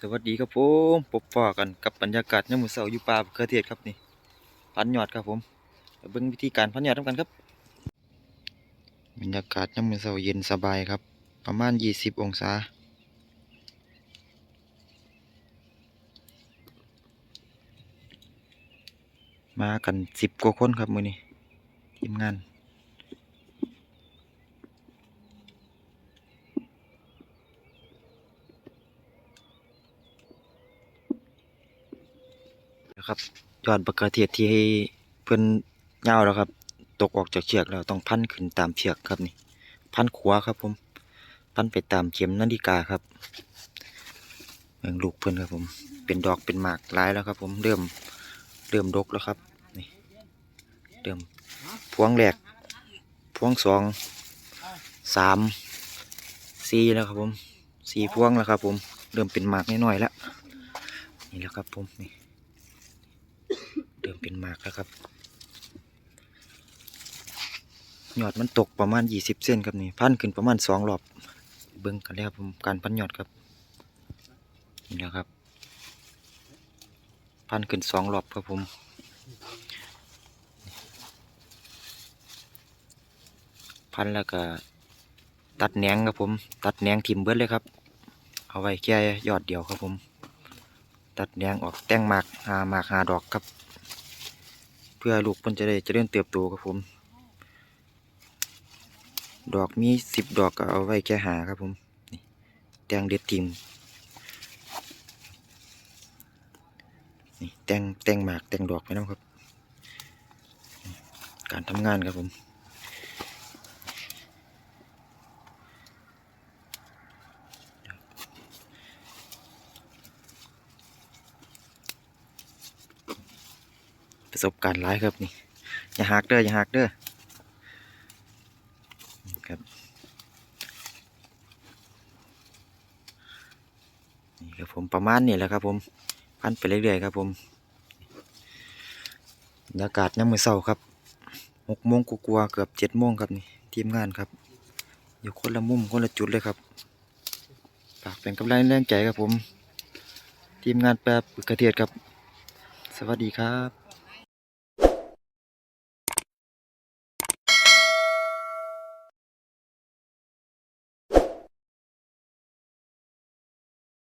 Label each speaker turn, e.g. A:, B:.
A: สวัสดีครับผมพบปะกันกับบรรยากาศยามมื้อเช้าอยู่ป่าบักเขือเทศครับนี่พันยอดครับผมเบิ่งวิธีการพันยอดนำกันครับ บรรยากาศยามมื้อเช้าเย็นสบายครับ ประมาณ 20 องศามากัน10กว่าคนครับมือนี้ทีมงาน นะครับยอดบักเขือเทศที่เพิ่นยาวแล้วครับ ตกออกจากเชือกแล้วต้องพันขึ้นตามเชือกครับนี่ พันขวาครับ ผม พันไปตามเข็มนาฬิกาครับเบิ่งลูกเพิ่อนครับผม เป็นดอกเป็นหมากหลายแล้วครับ ผมเริ่มเริ่มดกแล้วครับนี่เริ่มพวงแรกพวงสองสามสี่แล้วครับผมสี่พวงแล้วครับ ผมเริ่มเป็นหมากน้อยๆแล้วนี่แล้วครับผมนี่ มเป็นหมากแล้วครับยอดมันตกประมาณยี่สิบเส้นครับนี่พันขึ้นประมาณสองรอบเบิ้งกันแล้วครับการพันยอดครับนี่แหละครับพันขึ้นสองรอบครับผมพันแล้วก็ตัดแหนงครับผม ตัดแหนงทิมเบิดเลยครับ เอาไว้แค่ยอดเดียวครับผม ตัดแหนงออกแต่งหมากหาหมากหาดอกครับ พื่อลูกมันจะได้เจริญเติบโตครับผม ดอกมีสิบดอกก็เอาไว้แค่หาครับผมนี่แตงเด็ดทิมนี่แตงแตงหมากแตงดอกไปน้องครับ การทำงานครับผม ประสบการณ์หลายครับนี่อย่าหักเด้ออย่าหักเด้อครับนี่ครับผมประมาณนี้แหละครับ ผมพันไปเรื่อยๆครับ ผมบรรยากาศยามมื้อเช้าครับหกโมงกว่าๆเกือบเจ็ดโมงครับนี่ทีมงานครับ อยู่คนละมุมคนละจุดเลยครับฝากเป็นกำลังแรงใจครับผม ทีมงานแปรกระเทียดครับ สวัสดีครับ